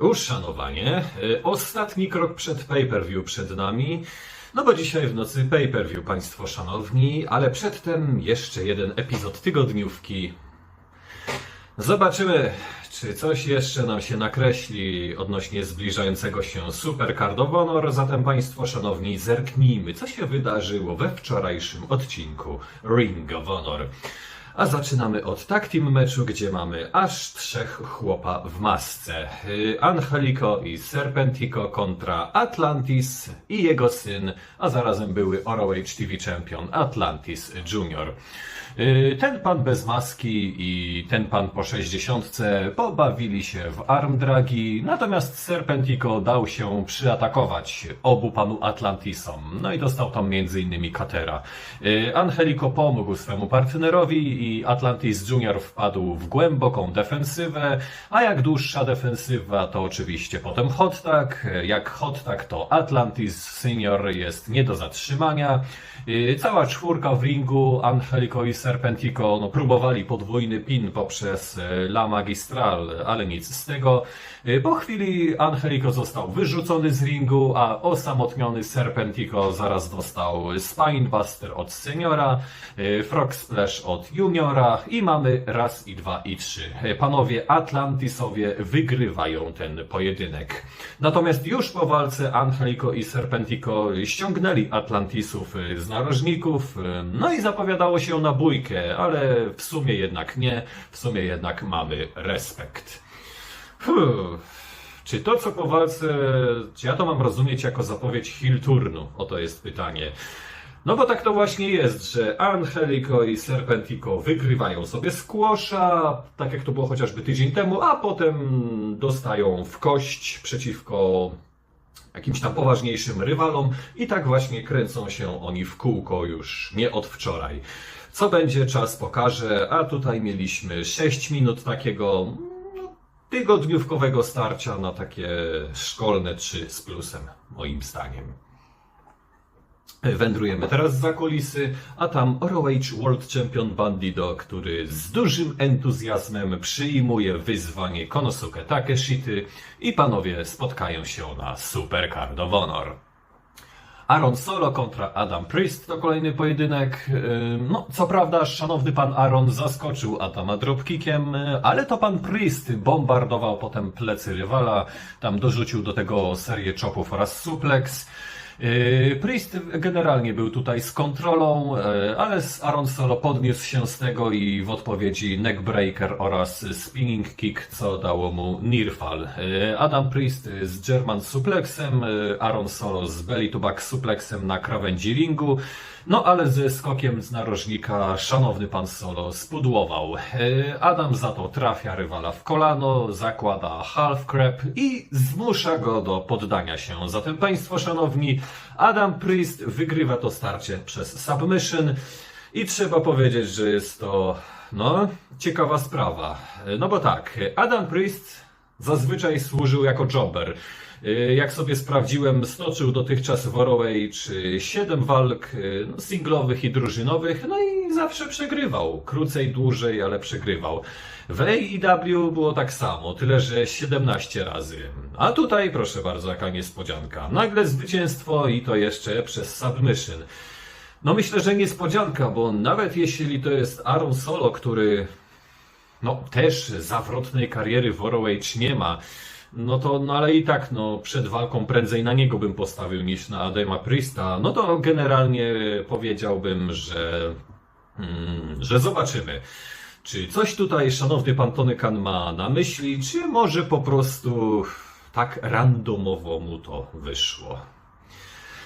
Uszanowanie. Y, Ostatni krok przed pay-per-view przed nami. No bo dzisiaj w nocy pay-per-view, Państwo szanowni, ale przedtem jeszcze jeden epizod tygodniówki. Zobaczymy, czy coś jeszcze nam się nakreśli odnośnie zbliżającego się Super Card of Honor. Zatem Państwo szanowni, zerknijmy, co się wydarzyło we wczorajszym odcinku Ring of Honor. A zaczynamy od tag team meczu, gdzie mamy aż trzech chłopa w masce. Angelico i Serpentico kontra Atlantis i jego syn, a zarazem były ROH TV Champion Atlantis Junior. Y, Ten pan bez maski i ten pan po 60 pobawili się w arm dragi, natomiast Serpentico dał się przyatakować obu panu Atlantisom. No i dostał tam innymi Katera. Y, Angelico pomógł swemu partnerowi i Atlantis Junior wpadł w głęboką defensywę, a jak dłuższa defensywa to oczywiście potem hot tag, jak hot tag to Atlantis Senior jest nie do zatrzymania. Y, Cała czwórka w ringu, Angelico i Serpentico no, próbowali podwójny pin poprzez e, La Magistral, ale nic z tego. Y, Po chwili Angelico został wyrzucony z ringu, a osamotniony Serpentico zaraz dostał Spinebuster od Seniora, y, Frog Splash od I mamy raz i dwa i trzy. Panowie Atlantisowie wygrywają ten pojedynek. Natomiast już po walce Angelico i Serpentico ściągnęli Atlantisów z narożników, no i zapowiadało się na bójkę, ale w sumie jednak nie, w sumie jednak mamy respekt. Czy to, co po walce, czy ja to mam rozumieć jako zapowiedź Hill turnu? Oto jest pytanie. No bo tak to właśnie jest, że Angelico i Serpentico wygrywają sobie squasha, tak jak to było chociażby tydzień temu, a potem dostają w kość przeciwko jakimś tam poważniejszym rywalom i tak właśnie kręcą się oni w kółko już nie od wczoraj. Co będzie, czas pokaże, a tutaj mieliśmy 6 minut takiego no, tygodniówkowego starcia na takie szkolne 3 z plusem, moim zdaniem. Wędrujemy teraz za kulisy, a tam ROH World Champion Bandido, który z dużym entuzjazmem przyjmuje wyzwanie Konosuke Takeshity i panowie spotkają się na Super Card of Honor. Aaron Solo kontra Adam Priest to kolejny pojedynek. No, co prawda, szanowny pan Aaron zaskoczył Adama dropkickiem, y, ale to pan Priest bombardował potem plecy rywala, tam dorzucił do tego serię chopów oraz suplex. Yy, Priest generalnie był tutaj z kontrolą, yy, ale Aaron Solo podniósł się z tego i w odpowiedzi neckbreaker oraz spinning kick, co dało mu nearfall. Yy, Adam Priest z German suplexem, Aaron Solo z belly to back suplexem na krawędzi ringu. No ale ze skokiem z narożnika szanowny pan Solo spudłował. Yy, Adam za to trafia rywala w kolano, zakłada half crab i zmusza go do poddania się. Zatem państwo szanowni, Adam Priest wygrywa to starcie przez submission i trzeba powiedzieć, że jest to no ciekawa sprawa. No bo tak, Adam Priest zazwyczaj służył jako jobber. Y, Jak sobie sprawdziłem, stoczył dotychczas w ROH 7 walk y, no, singlowych i drużynowych, no i zawsze przegrywał. Krócej, dłużej, ale przegrywał. W AEW było tak samo, tyle że 17 razy. A tutaj, proszę bardzo, jaka niespodzianka. Nagle zwycięstwo i to jeszcze przez submission. No myślę, że niespodzianka, bo nawet jeśli to jest Aaron Solo, który no też zawrotnej kariery w ROH nie ma, no to, no ale i tak, no przed walką prędzej na niego bym postawił niż na Adama Priesta, no to generalnie powiedziałbym, że, mm, że zobaczymy. Czy coś tutaj szanowny pan Tony ma na myśli, czy może po prostu tak randomowo mu to wyszło?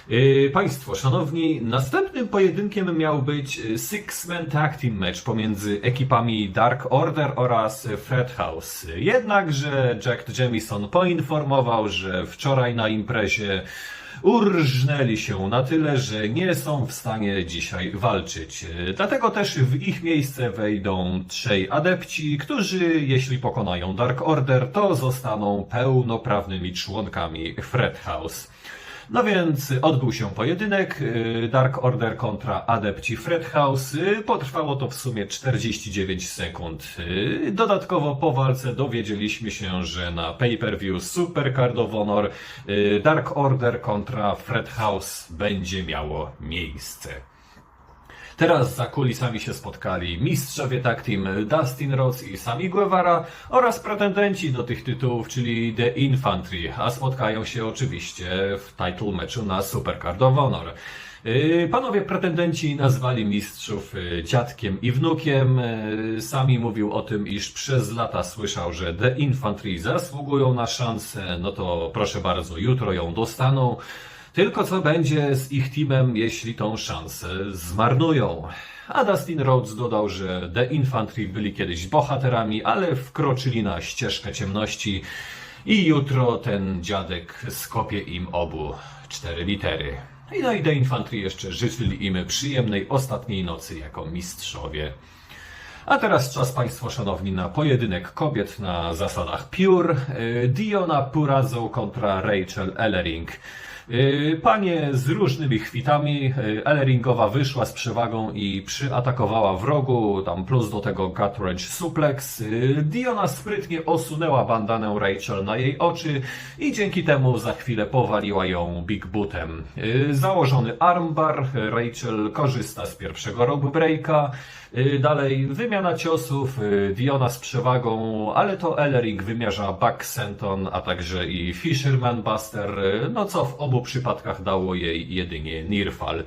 Yy, Państwo, szanowni, następnym pojedynkiem miał być y, Six-Man Tag Team Match pomiędzy ekipami Dark Order oraz Fred House. Jednakże Jack Jamison poinformował, że wczoraj na imprezie urżnęli się na tyle, że nie są w stanie dzisiaj walczyć. Yy, Dlatego też w ich miejsce wejdą trzej adepci, którzy, jeśli pokonają Dark Order, to zostaną pełnoprawnymi członkami Fred House. No więc odbył się pojedynek y, Dark Order kontra Adepci Fred House. Y, Potrwało to w sumie 49 sekund. Y, Dodatkowo po walce dowiedzieliśmy się, że na pay-per-view Super Card of Honor Dark Order kontra Fred House będzie miało miejsce. Teraz za kulisami się spotkali mistrzowie tag team Dustin Rhodes i Sami Guevara oraz pretendenci do tych tytułów, czyli The Infantry, a spotkają się oczywiście w title meczu na Supercard of Honor. Yy, Panowie pretendenci nazwali mistrzów yy, dziadkiem i wnukiem. Yy, Sami mówił o tym, iż przez lata słyszał, że The Infantry zasługują na szansę. No to proszę bardzo, jutro ją dostaną. Tylko co będzie z ich teamem, jeśli tą szansę zmarnują? A Dustin Rhodes dodał, że The Infantry byli kiedyś bohaterami, ale wkroczyli na ścieżkę ciemności i jutro ten dziadek skopie im obu cztery litery. I no i The Infantry jeszcze życzyli im przyjemnej ostatniej nocy jako mistrzowie. A teraz czas Państwo Szanowni na pojedynek kobiet na zasadach. Yy, Diona Purazo kontra Rachel Ellering. Yy, Panie z różnymi chwitami. Yy, Elleringowa wyszła z przewagą i przyatakowała w rogu, tam plus do tego wrench suplex. Yy, Diona sprytnie osunęła bandanę Rachel na jej oczy i dzięki temu za chwilę powaliła ją big bootem. Założony armbar, Rachel korzysta z pierwszego rogu breaka. Yy, Dalej wymiana ciosów, yy, Diona z przewagą, ale to Ellering wymierza back senton, a także i Fisherman Buster, yy, no co w obu przypadkach dało jej jedynie Nirfal.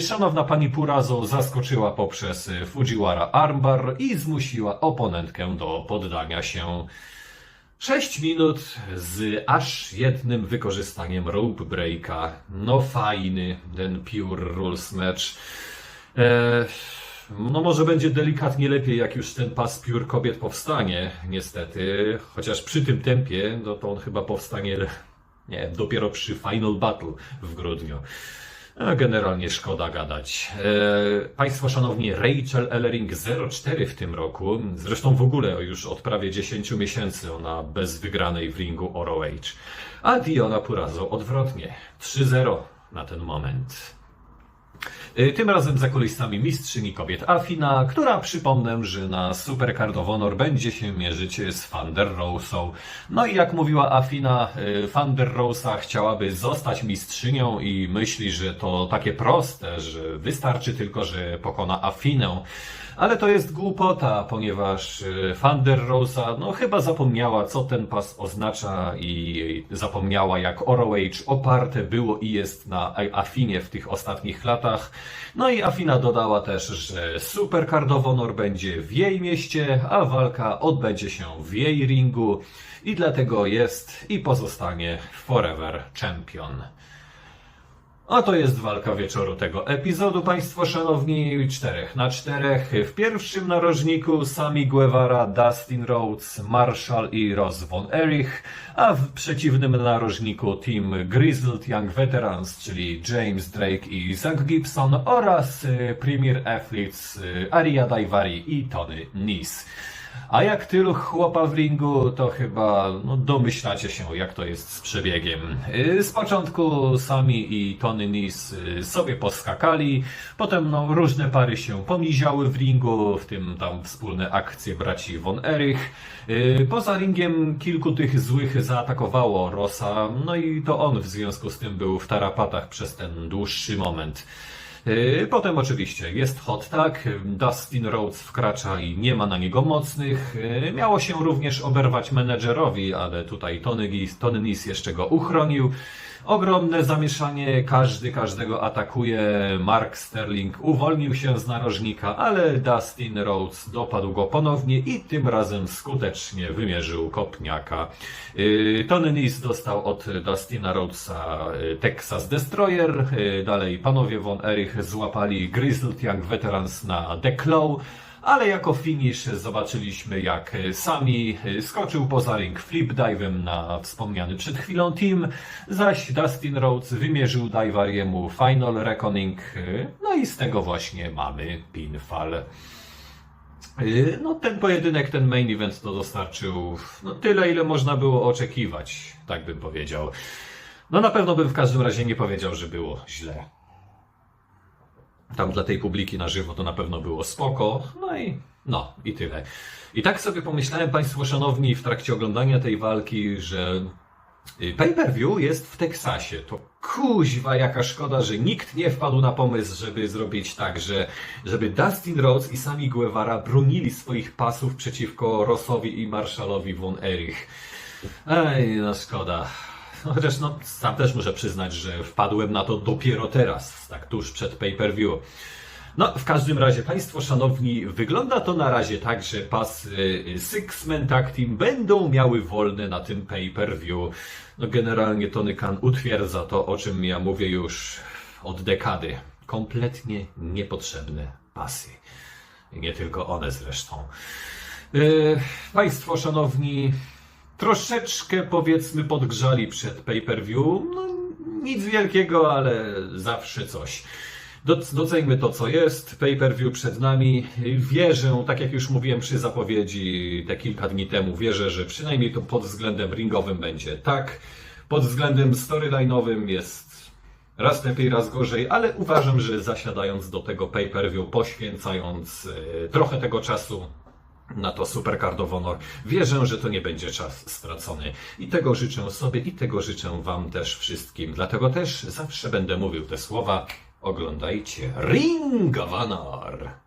Szanowna pani Purazo zaskoczyła poprzez Fujiwara armbar i zmusiła oponentkę do poddania się. 6 minut z aż jednym wykorzystaniem rope breaka. No fajny ten Pure Rules match. Eee, no może będzie delikatnie lepiej, jak już ten pas piór kobiet powstanie, niestety. Chociaż przy tym tempie, no to on chyba powstanie, nie dopiero przy Final Battle w grudniu. A generalnie szkoda gadać. E, Państwo szanowni, Rachel Ellering 04 w tym roku, zresztą w ogóle już od prawie 10 miesięcy ona bez wygranej w ringu ROH. A Diona Purazo odwrotnie, 3-0 na ten moment. Y, Tym razem za kulisami mistrzyni kobiet Afina, która przypomnę, że na Super Card of Honor będzie się mierzyć z Thunder Rose'ą. No i jak mówiła Afina, y, Thunder Rose'a chciałaby zostać mistrzynią i myśli, że to takie proste, że wystarczy tylko, że pokona Afinę. Ale to jest głupota, ponieważ y, Thunder Rosa no chyba zapomniała, co ten pas oznacza i zapomniała, jak ROH oparte było i jest na Afinie w tych ostatnich latach. No i Afina dodała też, że Super Card of Honor będzie w jej mieście, a walka odbędzie się w jej ringu i dlatego jest i pozostanie Forever Champion. A to jest walka wieczoru tego epizodu, Państwo Szanowni, 4 na 4. W pierwszym narożniku Sami Guevara, Dustin Rhodes, Marshall i Ross Von Erich, a w przeciwnym narożniku Team Grizzled Young Veterans, czyli James Drake i Zach Gibson oraz y, Premier Athletes y, Aria Daivari i Tony Nese. A jak tylu chłopa w ringu, to chyba no, domyślacie się, jak to jest z przebiegiem. Yy, Z początku sami i Tony Nis yy, sobie poskakali, potem no, różne pary się pomiziały w ringu, w tym tam wspólne akcje braci Von Erich. Yy, Poza ringiem kilku tych złych zaatakowało Rossa, no i to on w związku z tym był w tarapatach przez ten dłuższy moment. Yy, Potem oczywiście jest hot tag, Dustin Rhodes wkracza i nie ma na niego mocnych. Yy, Miało się również oberwać menedżerowi, ale tutaj Tony, Tony Nis jeszcze go uchronił. Ogromne zamieszanie, każdy każdego atakuje. Mark Sterling uwolnił się z narożnika, ale Dustin Rhodes dopadł go ponownie i tym razem skutecznie wymierzył kopniaka. Yy, Tony Nis dostał od Dustina Rhodesa yy, Texas Destroyer. Yy, Dalej panowie Von Erich złapali Grizzled Young Veterans na The Claw. Ale jako finish zobaczyliśmy, jak sami skoczył poza ring flip dive'em na wspomniany przed chwilą team, zaś Dustin Rhodes wymierzył Daivariemu Final Reckoning, no i z tego właśnie mamy pinfall. No ten pojedynek, ten main event to dostarczył no, tyle, ile można było oczekiwać, tak bym powiedział. No na pewno bym w każdym razie nie powiedział, że było źle. Tam dla tej publiki na żywo to na pewno było spoko. No i no i tyle. I tak sobie pomyślałem, Państwo szanowni, w trakcie oglądania tej walki, że y, pay-per-view jest w Teksasie. To kuźwa jaka szkoda, że nikt nie wpadł na pomysł, żeby zrobić tak, że żeby Dustin Rhodes i Sami Guevara bronili swoich pasów przeciwko Rossowi i Marshallowi von Erich. Ej, no szkoda. Chociaż no, sam też muszę przyznać, że wpadłem na to dopiero teraz, tak tuż przed pay-per-view. No, w każdym razie, Państwo szanowni, wygląda to na razie tak, że pasy Six Men Tag Team będą miały wolne na tym pay-per-view. No, generalnie Tony Khan utwierdza to, o czym ja mówię już od dekady. Kompletnie niepotrzebne pasy. Nie tylko one zresztą. Yy, państwo szanowni, troszeczkę powiedzmy podgrzali przed pay-per-view. No, nic wielkiego, ale zawsze coś. Doc- Doceńmy to, co jest. Pay-per-view przed nami. Wierzę, tak jak już mówiłem przy zapowiedzi te kilka dni temu, wierzę, że przynajmniej to pod względem ringowym będzie tak. Pod względem storyline'owym jest raz lepiej, raz gorzej, ale uważam, że zasiadając do tego pay-per-view, poświęcając e, trochę tego czasu na to Supercard of Honor, wierzę, że to nie będzie czas stracony. I tego życzę sobie i tego życzę Wam też wszystkim. Dlatego też zawsze będę mówił te słowa. Oglądajcie Ring of Honor.